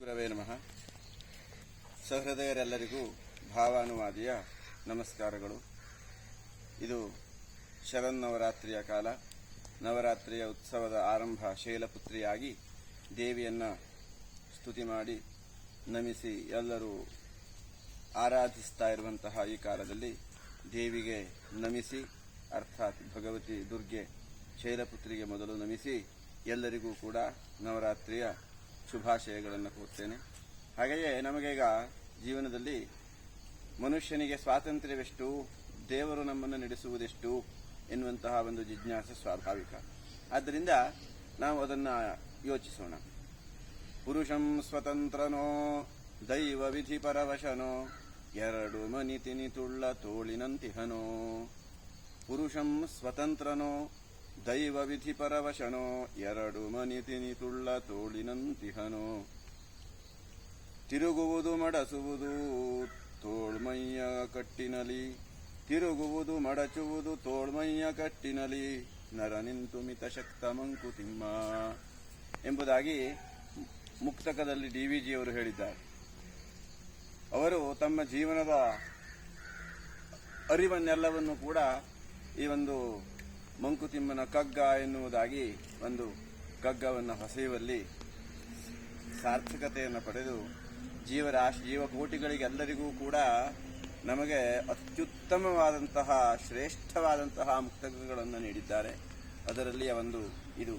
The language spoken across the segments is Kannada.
ಗುರವೇ ನಮಃ. ಸಹೃದಯರೆಲ್ಲರಿಗೂ ಭಾವಾನುವಾದಿಯ ನಮಸ್ಕಾರಗಳು. ಇದು ಶರನ್ನವರಾತ್ರಿಯ ಕಾಲ. ನವರಾತ್ರಿಯ ಉತ್ಸವದ ಆರಂಭ ಶೈಲಪುತ್ರಿಯಾಗಿ ದೇವಿಯನ್ನ ಸ್ತುತಿ ಮಾಡಿ ನಮಿಸಿ ಎಲ್ಲರೂ ಆರಾಧಿಸ್ತಾ ಇರುವಂತಹ ಈ ಕಾಲದಲ್ಲಿ ದೇವಿಗೆ ನಮಿಸಿ, ಅರ್ಥಾತ್ ಭಗವತಿ ದುರ್ಗೆ ಶೈಲಪುತ್ರಿಗೆ ಮೊದಲು ನಮಿಸಿ ಎಲ್ಲರಿಗೂ ಕೂಡ ನವರಾತ್ರಿಯ ಶುಭಾಶಯಗಳನ್ನು ಕೋರ್ತೇನೆ. ಹಾಗೆಯೇ ನಮಗೀಗ ಜೀವನದಲ್ಲಿ ಮನುಷ್ಯನಿಗೆ ಸ್ವಾತಂತ್ರ್ಯವೆಷ್ಟು, ದೇವರು ನಮ್ಮನ್ನು ನಡೆಸುವುದೆಷ್ಟು ಎನ್ನುವಂತಹ ಒಂದು ಜಿಜ್ಞಾಸೆ ಸ್ವಾಭಾವಿಕ. ಆದ್ದರಿಂದ ನಾವು ಅದನ್ನು ಯೋಚಿಸೋಣ. ಪುರುಷಂ ಸ್ವತಂತ್ರನೋ, ದೈವ ವಿಧಿ ಪರವಶನೋ, ಎರಡು ಮನಿತಿನಿ ತುಳ್ಳ ತೋಳಿನಂತಿಹನೋ. ಪುರುಷಂ ಸ್ವತಂತ್ರನೋ ದೈವ ವಿಧಿ ಪರವಶನೋ ಎರಡು ಮನಿ ತಿನಿತುಳ್ಳ ತೋಳಿನಂತಿಹನೋ. ತಿರುಗುವುದು ಮಡಸುವುದು ತೋಳ್ಮಯ್ಯ ಕಟ್ಟಿನಲಿ. ತಿರುಗುವುದು ಮಡಚುವುದು ತೋಳ್ಮಯ್ಯ ಕಟ್ಟಿನಲಿ. ನರ ನಿಂತು ಮಿತ ಶಕ್ತ ಮಂಕುತಿಮ್ಮ ಎಂಬುದಾಗಿ ಮುಕ್ತಕದಲ್ಲಿ ಡಿ ವಿ ಜಿಯವರು ಹೇಳಿದ್ದಾರೆ. ಅವರು ತಮ್ಮ ಜೀವನದ ಅರಿವನ್ನೆಲ್ಲವನ್ನು ಕೂಡ ಈ ಒಂದು ಮಂಕುತಿಮ್ಮನ ಕಗ್ಗ ಎನ್ನುವುದಾಗಿ ಒಂದು ಕಗ್ಗವನ್ನು ಹೊಸೆಯುವಲ್ಲಿ ಸಾರ್ಥಕತೆಯನ್ನು ಪಡೆದು ಜೀವರಾಶಿ, ಜೀವಕೋಟಿಗಳಿಗೆಲ್ಲರಿಗೂ ಕೂಡ ನಮಗೆ ಅತ್ಯುತ್ತಮವಾದಂತಹ, ಶ್ರೇಷ್ಠವಾದಂತಹ ಮುಕ್ತಕಗಳನ್ನು ನೀಡಿದ್ದಾರೆ. ಅದರಲ್ಲಿ ಒಂದು ಇದು.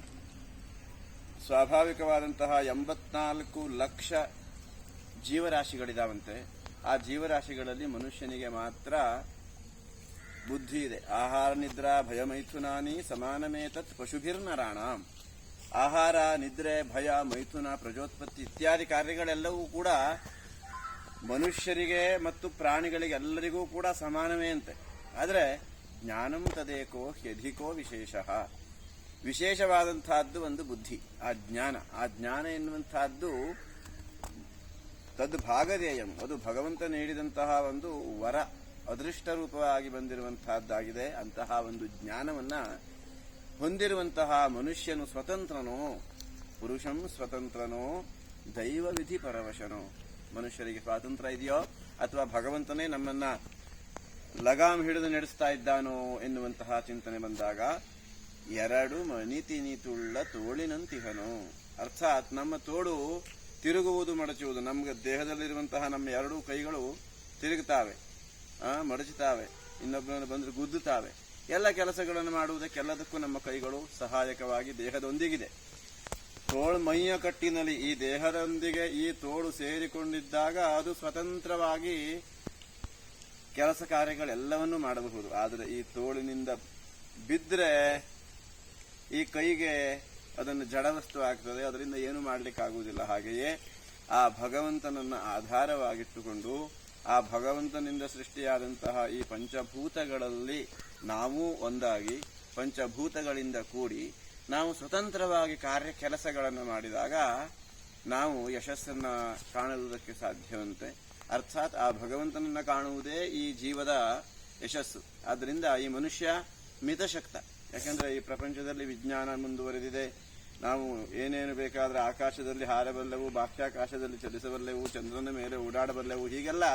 ಸ್ವಾಭಾವಿಕವಾದಂತಹ ಎಂಬತ್ನಾಲ್ಕು ಲಕ್ಷ ಜೀವರಾಶಿಗಳಿದಾವಂತೆ. ಆ ಜೀವರಾಶಿಗಳಲ್ಲಿ ಮನುಷ್ಯನಿಗೆ ಮಾತ್ರ ಬುದ್ಧಿ ಇದೆ. ಆಹಾರ, ನಿದ್ರಾ, ಭಯ, ಮೈಥುನಾನಿ ಸಮಾನಮೇತತ್ ಪಶುಭಿರ್ನರಾಣ. ಆಹಾರ, ನಿದ್ರೆ, ಭಯ, ಮೈಥುನ, ಪ್ರಜೋತ್ಪತ್ತಿ ಇತ್ಯಾದಿ ಕಾರ್ಯಗಳೆಲ್ಲವೂ ಕೂಡ ಮನುಷ್ಯರಿಗೆ ಮತ್ತು ಪ್ರಾಣಿಗಳಿಗೆ ಎಲ್ಲರಿಗೂ ಕೂಡ ಸಮಾನವೇ ಅಂತೆ. ಆದರೆ ಜ್ಞಾನಂ ತದೇಕೋ ಹ್ಯಧಿಕೋ ವಿಶೇಷ. ವಿಶೇಷವಾದಂತಹದ್ದು ಒಂದು ಬುದ್ಧಿ, ಆ ಜ್ಞಾನ. ಆ ಜ್ಞಾನ ಎನ್ನುವಂತಹದ್ದು ತದ್ ಭಾಗಧೇಯಂ ಅದು ಭಗವಂತ ನೀಡಿದಂತಹ ಒಂದು ವರ. ಅದೃಷ್ಟ ರೂಪವಾಗಿ ಬಂದಿರುವಂತಹದ್ದಾಗಿದೆ. ಅಂತಹ ಒಂದು ಜ್ಞಾನವನ್ನ ಹೊಂದಿರುವಂತಹ ಮನುಷ್ಯನು ಸ್ವತಂತ್ರನೋ, ಪುರುಷಂ ಸ್ವತಂತ್ರನೋ, ದೈವ ವಿಧಿ ಪರವಶನೋ. ಮನುಷ್ಯರಿಗೆ ಸ್ವಾತಂತ್ರ್ಯ ಇದೆಯೋ, ಅಥವಾ ಭಗವಂತನೇ ನಮ್ಮನ್ನ ಲಗಾಮ್ ಹಿಡಿದು ನಡೆಸ್ತಾ ಇದ್ದಾನೋ ಎನ್ನುವಂತಹ ಚಿಂತನೆ ಬಂದಾಗ, ಎರಡು ಮನಿ ನೀತುಳ್ಳ ತೋಳಿನಂತಿಹನು. ಅರ್ಥಾತ್ ನಮ್ಮ ತೋಳು ತಿರುಗುವುದು ಮಡಚುವುದು, ನಮ್ಗೆ ದೇಹದಲ್ಲಿರುವಂತಹ ನಮ್ಮ ಎರಡೂ ಕೈಗಳು ತಿರುಗುತ್ತಾವೆ ಮಡಚುತ್ತಾವೆ ಇನ್ನೊಬ್ಬರನ್ನು ಬಂದರೆ ಗುದ್ದುತ್ತಾವೆ. ಎಲ್ಲ ಕೆಲಸಗಳನ್ನು ಮಾಡುವುದಕ್ಕೆಲ್ಲದಕ್ಕೂ ನಮ್ಮ ಕೈಗಳು ಸಹಾಯಕವಾಗಿ ದೇಹದೊಂದಿಗಿದೆ. ತೋಳು ಮೈಯ ಕಟ್ಟಿನಲ್ಲಿ ಈ ದೇಹದೊಂದಿಗೆ ಈ ತೋಳು ಸೇರಿಕೊಂಡಿದ್ದಾಗ ಅದು ಸ್ವತಂತ್ರವಾಗಿ ಕೆಲಸ ಕಾರ್ಯಗಳೆಲ್ಲವನ್ನೂ ಮಾಡಬಹುದು. ಆದರೆ ಈ ತೋಳಿನಿಂದ ಬಿದ್ದರೆ ಈ ಕೈಗೆ ಅದನ್ನು ಜಡವಸ್ತು ಆಗ್ತದೆ. ಅದರಿಂದ ಏನು ಮಾಡಲಿಕ್ಕಾಗುವುದಿಲ್ಲ. ಹಾಗೆಯೇ ಆ ಭಗವಂತನನ್ನ ಆಧಾರವಾಗಿಟ್ಟುಕೊಂಡು ಆ ಭಗವಂತನಿಂದ ಸೃಷ್ಟಿಯಾದಂತಹ ಈ ಪಂಚಭೂತಗಳಲ್ಲಿ ನಾವು ಒಂದಾಗಿ, ಪಂಚಭೂತಗಳಿಂದ ಕೂಡಿ ನಾವು ಸ್ವತಂತ್ರವಾಗಿ ಕಾರ್ಯ ಕೆಲಸಗಳನ್ನು ಮಾಡಿದಾಗ ನಾವು ಯಶಸ್ಸನ್ನ ಕಾಣುವುದಕ್ಕೆ ಸಾಧ್ಯವಂತೆ. ಅರ್ಥಾತ್ ಆ ಭಗವಂತನನ್ನ ಕಾಣುವುದೇ ಈ ಜೀವದ ಯಶಸ್ಸು. ಆದ್ದರಿಂದ ಈ ಮನುಷ್ಯ ಮಿತಶಕ್ತ. ಯಾಕಂದ್ರೆ ಈ ಪ್ರಪಂಚದಲ್ಲಿ ವಿಜ್ಞಾನ ಮುಂದುವರೆದಿದೆ ನಾವು ಏನೇನು ಬೇಕಾದ್ರೆ ಆಕಾಶದಲ್ಲಿ ಹಾರಬಲ್ಲೆವು ಬಾಹ್ಯಾಕಾಶದಲ್ಲಿ ಚಲಿಸಬಲ್ಲೆವು ಚಂದ್ರನ ಮೇಲೆ ಓಡಾಡಬಲ್ಲೆವು ಹೀಗೆಲ್ಲ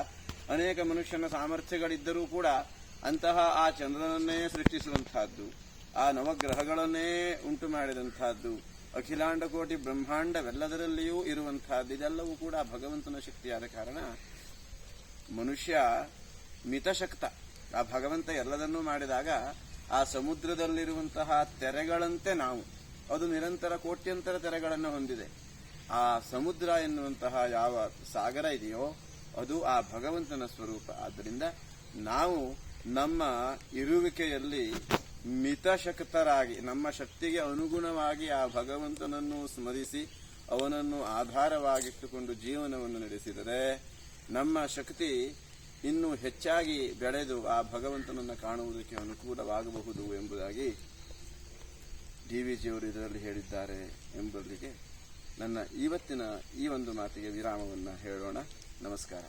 ಅನೇಕ ಮನುಷ್ಯನ ಸಾಮರ್ಥ್ಯಗಳಿದ್ದರೂ ಕೂಡ ಅಂತಹ ಆ ಚಂದ್ರನನ್ನೇ ಸೃಷ್ಟಿಸುವಂತಹದ್ದು ಆ ನವಗ್ರಹಗಳನ್ನೇ ಉಂಟು ಮಾಡಿದಂತಹದ್ದು ಅಖಿಲಾಂಡ ಕೋಟಿ ಬ್ರಹ್ಮಾಂಡವೆಲ್ಲದರಲ್ಲಿಯೂ ಇರುವಂತಹದ್ದು ಇದೆಲ್ಲವೂ ಕೂಡ ಭಗವಂತನ ಶಕ್ತಿಯಾದ ಕಾರಣ ಮನುಷ್ಯ ಮಿತಶಕ್ತ. ಆ ಭಗವಂತ ಎಲ್ಲದನ್ನೂ ಮಾಡಿದಾಗ ಆ ಸಮುದ್ರದಲ್ಲಿರುವಂತಹ ತೆರೆಗಳಂತೆ ನಾವು ಅದು ನಿರಂತರ ಕೋಟ್ಯಂತರ ತೆರೆಗಳನ್ನು ಹೊಂದಿದೆ. ಆ ಸಮುದ್ರ ಎನ್ನುವಂತಹ ಯಾವ ಸಾಗರ ಇದೆಯೋ ಅದು ಆ ಭಗವಂತನ ಸ್ವರೂಪ. ಆದ್ದರಿಂದ ನಾವು ನಮ್ಮ ಇರುವಿಕೆಯಲ್ಲಿ ಮಿತಶಕ್ತರಾಗಿ, ನಮ್ಮ ಶಕ್ತಿಗೆ ಅನುಗುಣವಾಗಿ ಆ ಭಗವಂತನನ್ನು ಸ್ಮರಿಸಿ, ಅವನನ್ನು ಆಧಾರವಾಗಿಟ್ಟುಕೊಂಡು ಜೀವನವನ್ನು ನಡೆಸಿದರೆ ನಮ್ಮ ಶಕ್ತಿ ಇನ್ನೂ ಹೆಚ್ಚಾಗಿ ಬೆಳೆದು ಆ ಭಗವಂತನನ್ನು ಕಾಣುವುದಕ್ಕೆ ಅನುಕೂಲವಾಗಬಹುದು ಎಂಬುದಾಗಿ ಡಿ ವಿ ಜಿಯವರು ಇದರಲ್ಲಿ ಹೇಳಿದ್ದಾರೆ ಎಂಬುದಕ್ಕೆ ನನ್ನ ಇವತ್ತಿನ ಈ ಒಂದು ಮಾತಿಗೆ ವಿರಾಮವನ್ನು ಹೇಳೋಣ. ನಮಸ್ಕಾರ.